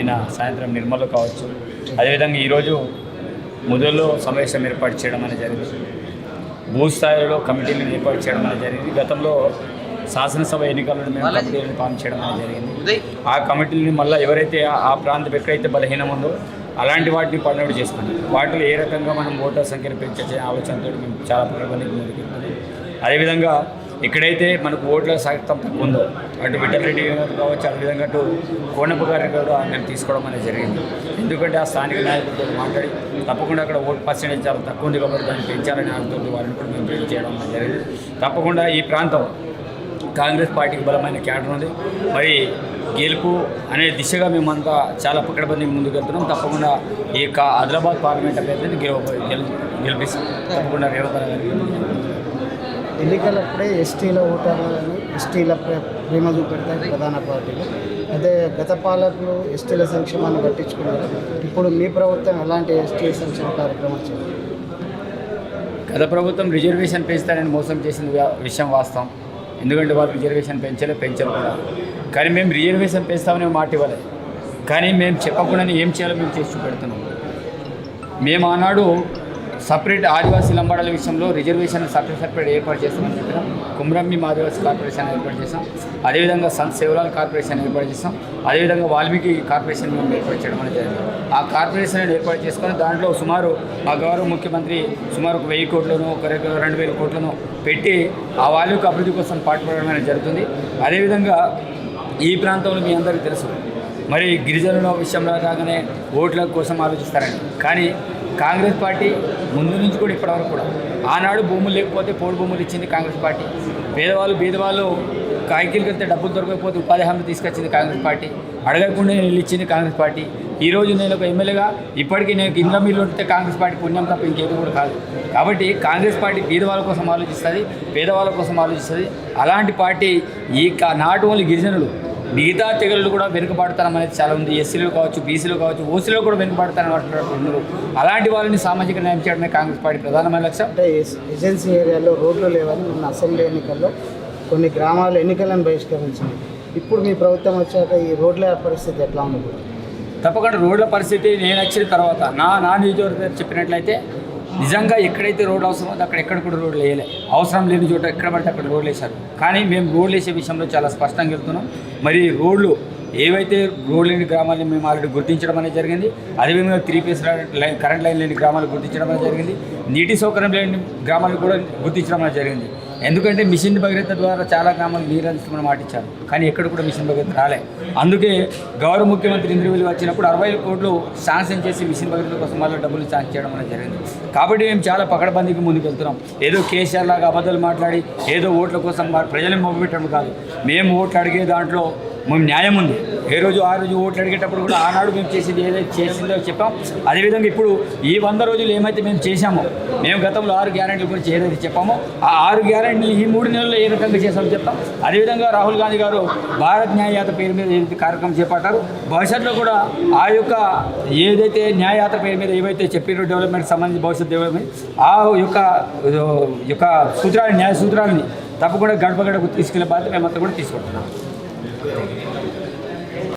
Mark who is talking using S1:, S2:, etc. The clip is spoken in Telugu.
S1: నిన్న సాయంత్రం నిర్మల్లో కావచ్చు. అదేవిధంగా ఈరోజు ముదల్లో సమావేశం ఏర్పాటు చేయడం అనేది జరిగింది. భూస్థాయిలో కమిటీలను ఏర్పాటు చేయడం అనేది జరిగింది. గతంలో శాసనసభ ఎన్నికలను మేము కమిటీలను ఫామ్ చేయడం అనేది జరిగింది. ఆ కమిటీలని మళ్ళీ ఎవరైతే ఆ- ప్రాంతం ఎక్కడైతే బలహీనం ఉందో అలాంటి వాటిని పడినట్టు చేసుకున్నాం. వాటిలో ఏ రకంగా మనం ఓటర్ సంఖ్యను పెంచే ఆలోచనతో మేము చాలా ముందుకెళ్తున్నాం అదేవిధంగా ఎక్కడైతే మనకు ఓట్ల శాతం తక్కువ ఉందో అటు విఠలరెడ్డి గారు కావచ్చు అదేవిధంగా అటు కోనప్ప గారిని కూడా మేము తీసుకోవడం అనేది జరిగింది. ఎందుకంటే ఆ స్థానిక నాయకులతో మాట్లాడి తప్పకుండా అక్కడ ఓట్ పర్సెంటేజ్ చాలా తక్కువ ఉంది కాబట్టి దాన్ని పెంచాలని ఆడుతుంది వారిని కూడా మేము పెంచి చేయడం అనేది జరిగింది. తప్పకుండా ఈ ప్రాంతం కాంగ్రెస్ పార్టీకి బలమైన క్యాడర్ ఉంది. మరి గెలుపు అనే దిశగా మేమంతా చాలా పక్కడబంది ముందుకెళ్తున్నాం తప్పకుండా ఈ యొక్క ఆదిలాబాద్ పార్లమెంట్ అభ్యర్థిని గెలవ గెలు గెలిపిస్తాం. తప్పకుండా రేవంత్ గారికి
S2: ఎన్నికలప్పుడే ఎస్టీల ఓటర్లను ఎస్టీల ప్రేమ చూపెడతాయి ప్రధాన పార్టీలు. అదే గత పాలకులు ఎస్టీల సంక్షేమాన్ని పట్టించుకున్నారు. ఇప్పుడు మీ ప్రభుత్వం ఎలాంటి ఎస్టీ సంక్షేమ కార్యక్రమం చేయాలి
S1: గత ప్రభుత్వం రిజర్వేషన్ పెంచుతారని మోసం చేసిన విషయం వాస్తవం. ఎందుకంటే వాళ్ళు రిజర్వేషన్ పెంచలే పెంచరు కూడా. కానీ మేము రిజర్వేషన్ పెంచుతామని మాట ఇవ్వలేదు కానీ మేము చెప్పకుండానే ఏం చేయాలో మేము చేసి చూపెడుతున్నాం. మేము ఆనాడు సపరేట్ ఆదివాసీ లంబాడల విషయంలో రిజర్వేషన్ సపరేట్ సపరేట్ ఏర్పాటు చేస్తామని చెప్పినాం కుమ్రమ్మి ఆదివాసీ కార్పొరేషన్ ఏర్పాటు చేస్తాం అదేవిధంగా సంత్ సేవలాల్ కార్పొరేషన్ ఏర్పాటు చేస్తాం అదేవిధంగా వాల్మీకి కార్పొరేషన్ మేము ఏర్పాటు చేయడం అనేది జరిగింది. ఆ కార్పొరేషన్ ఏర్పాటు చేసుకొని దాంట్లో సుమారు మా గౌరవ ముఖ్యమంత్రి సుమారు ఒక వెయ్యి కోట్లను ఒక రెండు వేల కోట్లను పెట్టి ఆ వాల్మీకి అభివృద్ధి కోసం పాటుపడడం అనేది జరుగుతుంది. అదేవిధంగా ఈ ప్రాంతంలో మీ అందరికీ తెలుసు. మరి గిరిజనుల విషయంలో కాగానే ఓట్ల కోసం ఆలోచిస్తారని. కానీ కాంగ్రెస్ పార్టీ ముందు నుంచి కూడా ఇప్పటివరకు కూడా. ఆనాడు భూములు లేకపోతే పోడు భూములు ఇచ్చింది కాంగ్రెస్ పార్టీ. పేదవాళ్ళు బీదవాళ్ళు కాయకిలకి వెళ్తే డబ్బులు దొరకకపోతే ఉపాధి హామీ తీసుకొచ్చింది కాంగ్రెస్ పార్టీ. అడగకుండా నేను ఇచ్చింది కాంగ్రెస్ పార్టీ. ఈ రోజు నేను ఒక ఎమ్మెల్యేగా ఇప్పటికీ నేను ఇండ్ల మిల్లు ఉంటే కాంగ్రెస్ పార్టీ పుణ్యం తప్ప ఇంకేది కూడా కాదు. కాబట్టి కాంగ్రెస్ పార్టీ బీదవాళ్ళ కోసం ఆలోచిస్తుంది పేదవాళ్ళ కోసం ఆలోచిస్తుంది. అలాంటి పార్టీ ఈ నాటు ఓన్లీ గిరిజనులు. మిగతా తెగలు కూడా వెనుకబడతానం అనేది చాలా ఉంది. ఎస్సీలు కావచ్చు బీసీలు కావచ్చు ఓసీలో కూడా వెనుకబడతారని అంటున్నారు అలాంటి వాళ్ళని సామాజిక న్యాయం చేయడమే కాంగ్రెస్ పార్టీ ప్రధానమైన లక్ష్యం
S2: అంటే ఏజెన్సీ ఏరియాలో రోడ్లు లేవని మొన్న అసెంబ్లీ ఎన్నికల్లో కొన్ని గ్రామాలు ఎన్నికలను బహిష్కరించింది ఇప్పుడు మీ ప్రభుత్వం వచ్చాక ఈ రోడ్ల పరిస్థితి ఎట్లా ఉండదు
S1: తప్పకుండా రోడ్ల పరిస్థితి నేను వచ్చిన తర్వాత నా నా నియోజకవర్గం చెప్పినట్లయితే నిజంగా ఎక్కడైతే రోడ్ అవసరం ఉందో అక్కడ ఎక్కడ కూడా రోడ్లు వేయలే. అవసరం లేని చోట ఎక్కడ పడితే అక్కడ రోడ్లు వేశారు. కానీ మేము రోడ్లు వేసే విషయంలో చాలా స్పష్టంగా వెళ్తున్నాం మరి రోడ్లు ఏవైతే రోడ్ లేని గ్రామాలను మేము ఆల్రెడీ గుర్తించడం అనేది జరిగింది. అదేవిధంగా three phase line current line లేని గ్రామాలు గుర్తించడం అనేది జరిగింది. నీటి సౌకర్యం లేని గ్రామాలు కూడా గుర్తించడం అనేది జరిగింది. ఎందుకంటే మిషన్ భగీరథ ద్వారా చాలా గ్రామాలు నీరు అందిస్తామని మాట ఇచ్చారు. కానీ ఎక్కడ కూడా మిషన్ భగీరథ రాలే. అందుకే గౌరవ ముఖ్యమంత్రి ఇంద్రవెల్లి వచ్చినప్పుడు అరవై కోట్లు శాంక్షన్ చేసి మిషన్ భగీరథ కోసం మళ్ళీ డబ్బులు శాంక్షన్ చేయడం అనేది జరిగింది. కాబట్టి మేము చాలా పకడబందీకి ముందుకు వెళ్తున్నాం. ఏదో కేసీఆర్ లాగా అబద్ధాలు మాట్లాడి ఏదో ఓట్ల కోసం ప్రజలను మొబ్బపెట్టడం కాదు. మేము ఓట్లు అడిగే దాంట్లో మేము న్యాయం ఉంది. ఏ రోజు ఆ రోజు ఓట్లు అడిగేటప్పుడు కూడా ఆనాడు మేము చేసింది ఏదైతే చేసిందో చెప్పాం. అదేవిధంగా ఇప్పుడు ఈ వంద రోజులు ఏమైతే మేము చేశామో మేము గతంలో ఆరు గ్యారెంటీల గురించి ఏదైతే చెప్పామో ఆ ఆరు గ్యారెంటీలు ఈ మూడు నెలల్లో ఏ రకంగా చేశామో చెప్తాం. అదేవిధంగా రాహుల్ గాంధీ గారు భారత్ న్యాయయాత్ర పేరు మీద ఏదైతే కార్యక్రమం చేపట్టారు భవిష్యత్తులో కూడా ఆ యొక్క ఏదైతే న్యాయయాత్ర పేరు మీద ఏవైతే చెప్పారో డెవలప్మెంట్ సంబంధించి భవిష్యత్ డెవలప్మెంట్ ఆ యొక్క యొక్క సూత్రాలు న్యాయ సూత్రాలని తప్పకుండా గడప గడపకు తీసుకెళ్ళే బాధ్యత మేమంతా కూడా తీసుకుంటున్నాం. Obrigado.